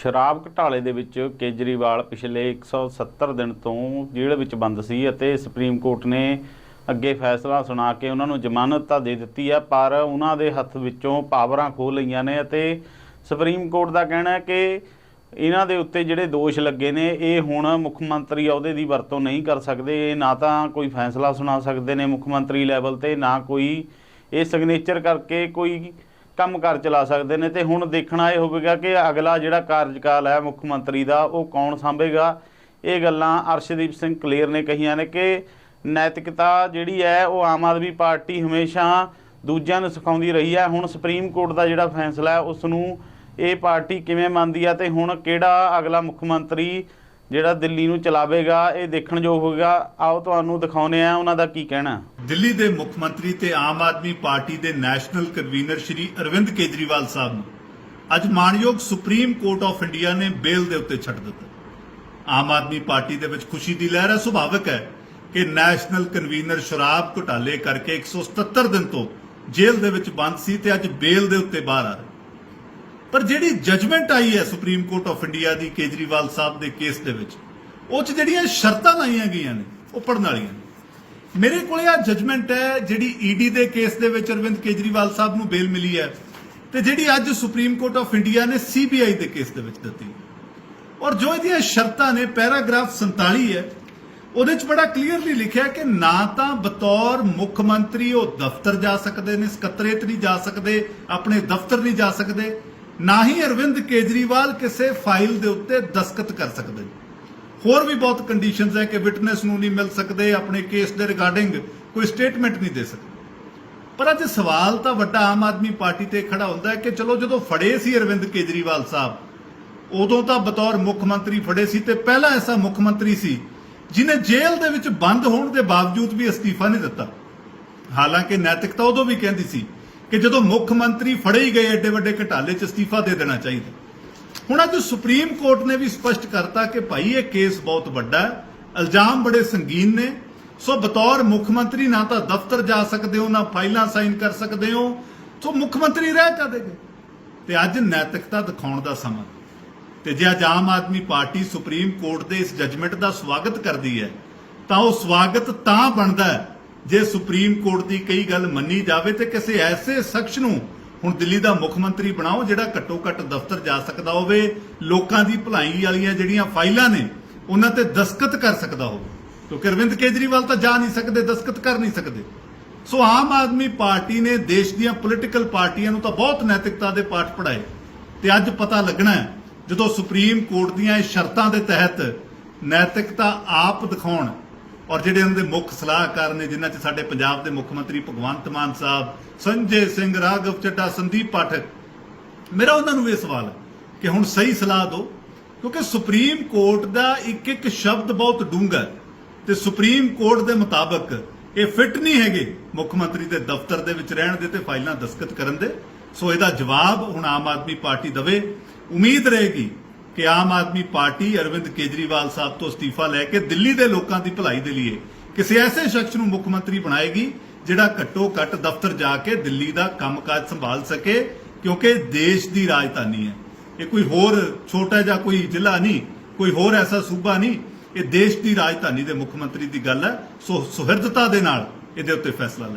ਸ਼ਰਾਬ ਘਟਾਲੇ ਦੇ ਵਿੱਚ ਕੇਜਰੀਵਾਲ ਪਿਛਲੇ 170 ਦਿਨ ਤੋਂ ਜੇਲ੍ਹ ਵਿੱਚ ਬੰਦ ਸੀ ਅਤੇ ਸੁਪਰੀਮ ਕੋਰਟ ਨੇ ਅੱਗੇ ਫੈਸਲਾ ਸੁਣਾ ਕੇ ਉਹਨਾਂ ਨੂੰ ਜ਼ਮਾਨਤ ਤਾਂ ਦੇ ਦਿੱਤੀ ਹੈ ਪਰ ਉਹਨਾਂ ਦੇ ਹੱਥ ਵਿੱਚੋਂ ਪਾਵਰਾਂ ਖੋਹ ਲਈਆਂ ਨੇ ਅਤੇ ਸੁਪਰੀਮ ਕੋਰਟ ਦਾ ਕਹਿਣਾ ਹੈ ਕਿ ਇਹਨਾਂ ਦੇ ਉੱਤੇ ਜਿਹੜੇ ਦੋਸ਼ ਲੱਗੇ ਨੇ, ਇਹ ਹੁਣ ਮੁੱਖ ਮੰਤਰੀ ਅਹੁਦੇ ਦੀ ਵਰਤੋਂ ਨਹੀਂ ਕਰ ਸਕਦੇ। ਇਹ ਨਾ ਤਾਂ ਕੋਈ ਫੈਸਲਾ ਸੁਣਾ ਸਕਦੇ ਨੇ ਮੁੱਖ ਮੰਤਰੀ ਲੈਵਲ ਤੇ, ਨਾ ਕੋਈ ਇਹ ਸਿਗਨੇਚਰ ਕਰਕੇ ਕੋਈ ਕੰਮਕਾਰ ਚਲਾ ਸਕਦੇ ਨੇ ਤੇ ਹੁਣ ਦੇਖਣਾ ਇਹ ਹੋਵੇਗਾ ਕਿ ਅਗਲਾ ਜਿਹੜਾ ਕਾਰਜਕਾਲ ਹੈ ਮੁੱਖ ਮੰਤਰੀ ਦਾ, ਉਹ ਕੌਣ ਸੰਭੇਗਾ? ਇਹ ਗੱਲਾਂ ਅਰਸ਼ਦੀਪ ਸਿੰਘ ਕਲੇਰ ਨੇ ਕਹੀਆਂ ਨੇ ਕਿ ਨੈਤਿਕਤਾ ਜਿਹੜੀ ਹੈ, ਉਹ ਆਮ ਆਦਮੀ ਪਾਰਟੀ ਹਮੇਸ਼ਾ ਦੂਜਿਆਂ ਨੂੰ ਸਿਖਾਉਂਦੀ ਰਹੀ ਹੈ। ਹੁਣ ਸੁਪਰੀਮ ਕੋਰਟ ਦਾ ਜਿਹੜਾ ਫੈਸਲਾ ਹੈ ਉਸ ਨੂੰ ਇਹ ਪਾਰਟੀ ਕਿਵੇਂ ਮੰਨਦੀ ਹੈ ਤੇ ਹੁਣ ਕਿਹੜਾ ਅਗਲਾ ਮੁੱਖ ਮੰਤਰੀ ਜਿਹੜਾ ਦਿੱਲੀ ਨੂੰ ਚਲਾਵੇਗਾ, ਇਹ ਦੇਖਣ ਯੋਗ ਹੋਵੇਗਾ। ਆਓ ਤੁਹਾਨੂੰ ਦਿਖਾਉਨੇ ਆ ਉਹਨਾਂ ਦਾ ਕੀ ਕਹਿਣਾ। ਦਿੱਲੀ ਦੇ ਮੁੱਖ ਮੰਤਰੀ ਤੇ ਆਮ ਆਦਮੀ ਪਾਰਟੀ ਦੇ ਨੈਸ਼ਨਲ ਕਨਵੀਨਰ ਸ਼੍ਰੀ ਅਰਵਿੰਦ ਕੇਜਰੀਵਾਲ ਸਾਹਿਬ ਨੂੰ ਅੱਜ ਮਾਣਯੋਗ ਸੁਪਰੀਮ ਕੋਰਟ ਆਫ ਇੰਡੀਆ ਨੇ ਬੇਲ ਦੇ ਉੱਤੇ ਛੱਡ ਦਿੱਤਾ। ਆਮ ਆਦਮੀ ਪਾਰਟੀ ਦੇ ਵਿੱਚ ਖੁਸ਼ੀ ਦੀ ਲਹਿਰ ਹੈ, ਸੁਭਾਵਿਕ ਹੈ ਕਿ ਨੈਸ਼ਨਲ ਕਨਵੀਨਰ ਸ਼ਰਾਬ ਘੁਟਾਲੇ ਕਰਕੇ 177 ਦਿਨ ਤੋਂ ਜੇਲ੍ਹ ਦੇ ਵਿੱਚ ਬੰਦ ਸੀ ਤੇ ਅੱਜ ਬੇਲ ਦੇ ਉੱਤੇ ਬਾਹਰ ਆ ਰਿਹਾ। ਪਰ ਜਿਹੜੀ ਜਜਮੈਂਟ ਆਈ ਹੈ ਸੁਪਰੀਮ ਕੋਰਟ ਆਫ ਇੰਡੀਆ ਦੀ, ਕੇਜਰੀਵਾਲ ਸਾਹਿਬ ਦੇ ਕੇਸ ਦੇ ਵਿੱਚ, ਉਹ ਚ ਜਿਹੜੀਆਂ ਸ਼ਰਤਾਂ ਲਾਈਆਂ ਗਈਆਂ ਨੇ, ਉਹ ਪੜਨ ਵਾਲੀਆਂ ਮੇਰੇ ਕੋਲੇ ਆ ਜਜਮੈਂਟ ਹੈ, ਜਿਹੜੀ ਈਡੀ ਦੇ ਕੇਸ ਦੇ ਵਿੱਚ ਅਰਵਿੰਦ ਕੇਜਰੀਵਾਲ ਸਾਹਿਬ ਨੂੰ ਬੇਲ ਮਿਲੀ ਹੈ ਤੇ ਜਿਹੜੀ ਅੱਜ ਸੁਪਰੀਮ ਕੋਰਟ ਆਫ ਇੰਡੀਆ ਨੇ ਸੀਬੀਆਈ ਦੇ ਕੇਸ ਦੇ ਵਿੱਚ ਦਿੱਤੀ। ਔਰ ਜੋ ਇਹਦੀਆਂ ਸ਼ਰਤਾਂ ਨੇ, ਪੈਰਾਗ੍ਰਾਫ 47 ਹੈ, ਉਹਦੇ ਚ ਬੜਾ ਕਲੀਅਰਲੀ ਲਿਖਿਆ ਕਿ ਨਾ ਤਾਂ ਬਤੌਰ ਮੁੱਖ ਮੰਤਰੀ ਉਹ ਦਫ਼ਤਰ ਜਾ ਸਕਦੇ ਨੇ, ਸਕੱਤਰੇਤ ਨਹੀਂ ਜਾ ਸਕਦੇ, ਆਪਣੇ ਦਫ਼ਤਰ ਨਹੀਂ ਜਾ ਸਕਦੇ ਨਾ ਹੀ ਅਰਵਿੰਦ ਕੇਜਰੀਵਾਲ ਕਿਸੇ ਫਾਈਲ ਦੇ ਉੱਤੇ ਦਸਖਤ ਕਰ ਸਕਦੇ। ਹੋਰ ਵੀ ਬਹੁਤ ਕੰਡੀਸ਼ਨਸ ਹੈ ਕਿ ਵਿਟਨੈਸ ਨੂੰ ਨਹੀਂ ਮਿਲ ਸਕਦੇ, ਆਪਣੇ ਕੇਸ ਦੇ ਰਿਗਾਰਡਿੰਗ ਕੋਈ ਸਟੇਟਮੈਂਟ ਨਹੀਂ ਦੇ ਸਕਦੇ। ਪਰ ਅੱਜ ਸਵਾਲ ਤਾਂ ਵੱਡਾ ਆਮ ਆਦਮੀ ਪਾਰਟੀ ਤੇ ਖੜਾ ਹੁੰਦਾ ਹੈ ਕਿ ਚਲੋ ਜਦੋਂ ਫੜੇ ਸੀ ਅਰਵਿੰਦ ਕੇਜਰੀਵਾਲ ਸਾਹਿਬ, ਉਦੋਂ ਤਾਂ ਬਤੌਰ ਮੁੱਖ ਮੰਤਰੀ ਫੜੇ ਸੀ ਤੇ ਪਹਿਲਾ ਐਸਾ ਮੁੱਖ ਮੰਤਰੀ ਸੀ ਜਿਨੇ ਜੇਲ੍ਹ ਦੇ ਵਿੱਚ ਬੰਦ ਹੋਣ ਦੇ ਬਾਵਜੂਦ ਵੀ ਅਸਤੀਫਾ ਨਹੀਂ ਦਿੱਤਾ। ਹਾਲਾਂਕਿ ਨੈਤਿਕਤਾ ਉਦੋਂ ਵੀ ਕਹਿੰਦੀ ਸੀ ਕਿ ਜਦੋਂ ਮੁੱਖ ਮੰਤਰੀ ਫੜੇ ਹੀ ਗਏ ਐਡੇ ਵੱਡੇ ਘਟਾਲੇ 'ਚ ਅਸਤੀਫਾ ਦੇ ਦੇਣਾ ਚਾਹੀਦਾ। ਹੁਣ ਅੱਜ ਸੁਪਰੀਮ ਕੋਰਟ ਨੇ ਵੀ ਸਪਸ਼ਟ ਕਰਤਾ ਕਿ ਭਾਈ ਇਹ ਕੇਸ ਬਹੁਤ ਵੱਡਾ ਹੈ, ਇਲਜ਼ਾਮ ਬੜੇ ਸੰਗੀਨ ਨੇ। ਸੋ ਬਤੌਰ ਮੁੱਖ ਮੰਤਰੀ ਨਾ ਤਾਂ ਦਫ਼ਤਰ ਜਾ ਸਕਦੇ ਹੋ, ਨਾ ਫਾਈਲਾਂ ਸਾਈਨ ਕਰ ਸਕਦੇ ਹੋ। ਸੋ ਮੁੱਖ ਮੰਤਰੀ ਰਹਿ ਕਦੇ ਗਏ? ਤੇ ਅੱਜ ਨੈਤਿਕਤਾ ਦਿਖਾਉਣ ਦਾ ਸਮਾਂ। ਤੇ ਜੇ ਅੱਜ Aam Aadmi party supreme court ਦੇ ਇਸ ਜੱਜਮੈਂਟ ਦਾ ਸਵਾਗਤ ਕਰਦੀ ਹੈ, ਤਾਂ ਉਹ ਸਵਾਗਤ ਤਾਂ ਬਣਦਾ ਹੈ ਜੇ ਸੁਪਰੀਮ ਕੋਰਟ ਦੀ ਕਈ ਗੱਲ ਮੰਨੀ ਜਾਵੇ ਤੇ ਕਿਸੇ ਐਸੇ ਸ਼ਖਸ ਨੂੰ ਹੁਣ ਦਿੱਲੀ ਦਾ ਮੁੱਖ ਮੰਤਰੀ ਬਣਾਓ ਜਿਹੜਾ ਘੱਟੋ ਘੱਟ ਦਫ਼ਤਰ ਜਾ ਸਕਦਾ ਹੋਵੇ, ਲੋਕਾਂ ਦੀ ਭਲਾਈ ਵਾਲੀਆਂ ਜਿਹੜੀਆਂ ਫਾਈਲਾਂ ਨੇ, ਉਹਨਾਂ ਤੇ ਦਸਖਤ ਕਰ ਸਕਦਾ ਹੋਵੇ। ਕਿਉਂਕਿ ਅਰਵਿੰਦ ਕੇਜਰੀਵਾਲ ਤਾਂ ਜਾ ਨਹੀਂ ਸਕਦੇ ਦਸਖਤ ਕਰ ਨਹੀਂ ਸਕਦੇ। ਸੋ ਆਮ ਆਦਮੀ ਪਾਰਟੀ ਨੇ ਦੇਸ਼ ਦੀਆਂ ਪੋਲੀਟੀਕਲ ਪਾਰਟੀਆਂ ਨੂੰ ਤਾਂ ਬਹੁਤ ਨੈਤਿਕਤਾ ਦੇ ਪਾਠ ਪੜਾਏ ਤੇ ਅੱਜ ਪਤਾ ਲੱਗਣਾ ਜਦੋਂ ਸੁਪਰੀਮ ਕੋਰਟ ਦੀਆਂ ਇਹ ਸ਼ਰਤਾਂ ਦੇ ਤਹਿਤ ਨੈਤਿਕਤਾ ਆਪ ਦਿਖਾਉਣ ਔਰ ਜਿਹੜੇ ਉਹਨਾਂ ਦੇ ਮੁੱਖ ਸਲਾਹਕਾਰ ਨੇ, ਜਿਨ੍ਹਾਂ 'ਚ ਸਾਡੇ ਪੰਜਾਬ ਦੇ ਮੁੱਖ ਮੰਤਰੀ ਭਗਵੰਤ ਮਾਨ ਸਾਹਿਬ, ਸੰਜੇ ਸਿੰਘ, ਰਾਘਵ ਚੱਡਾ ਸੰਦੀਪ ਪਾਠਕ, ਮੇਰਾ ਉਹਨਾਂ ਨੂੰ ਇਹ ਸਵਾਲ ਹੈ ਕਿ ਹੁਣ ਸਹੀ ਸਲਾਹ ਦਿਓ, ਕਿਉਂਕਿ ਸੁਪਰੀਮ ਕੋਰਟ ਦਾ ਇੱਕ ਇੱਕ ਸ਼ਬਦ ਬਹੁਤ ਡੂੰਘਾ ਹੈ ਤੇ ਸੁਪਰੀਮ ਕੋਰਟ ਦੇ ਮੁਤਾਬਕ ਇਹ ਫਿੱਟ ਨਹੀਂ ਹੈਗੇ ਮੁੱਖ ਮੰਤਰੀ ਦੇ ਦਫ਼ਤਰ ਦੇ ਵਿੱਚ ਰਹਿਣ ਦੇ ਤੇ ਫਾਈਲਾਂ ਦਸਤਖਤ ਕਰਨ ਦੇ। ਸੋ ਇਹਦਾ ਜਵਾਬ ਹੁਣ ਆਮ ਆਦਮੀ ਪਾਰਟੀ ਦਵੇ। ਉਮੀਦ ਰਹੇਗੀ ਕਿ ਆਮ ਆਦਮੀ ਪਾਰਟੀ ਅਰਵਿੰਦ ਕੇਜਰੀਵਾਲ ਸਾਹਿਬ ਤੋਂ ਅਸਤੀਫਾ ਲੈ ਕੇ ਦਿੱਲੀ ਦੇ ਲੋਕਾਂ ਦੀ ਭਲਾਈ ਦੇ ਲਈ ਕਿਸੇ ਐਸੇ ਸ਼ਖਸ ਨੂੰ ਮੁੱਖ ਮੰਤਰੀ ਬਣਾਏਗੀ ਜਿਹੜਾ ਘੱਟੋ ਘੱਟ ਦਫ਼ਤਰ ਜਾ ਕੇ ਦਿੱਲੀ ਦਾ ਕੰਮਕਾਜ ਸੰਭਾਲ ਸਕੇ, ਕਿਉਂਕਿ ਦੇਸ਼ ਦੀ ਰਾਜਧਾਨੀ ਹੈ। ਇਹ ਕੋਈ ਹੋਰ ਛੋਟਾ ਜਿਹਾ ਕੋਈ ਜ਼ਿਲ੍ਹਾ ਨਹੀਂ, ਕੋਈ ਹੋਰ ਐਸਾ ਸੂਬਾ ਨਹੀਂ, ਇਹ ਦੇਸ਼ ਦੀ ਰਾਜਧਾਨੀ ਦੇ ਮੁੱਖ ਮੰਤਰੀ ਦੀ ਗੱਲ ਹੈ। ਸੋ ਸੁਹਿਰਦਤਾ ਦੇ ਨਾਲ ਇਹਦੇ ਉੱਤੇ ਫੈਸਲਾ ਲੈ।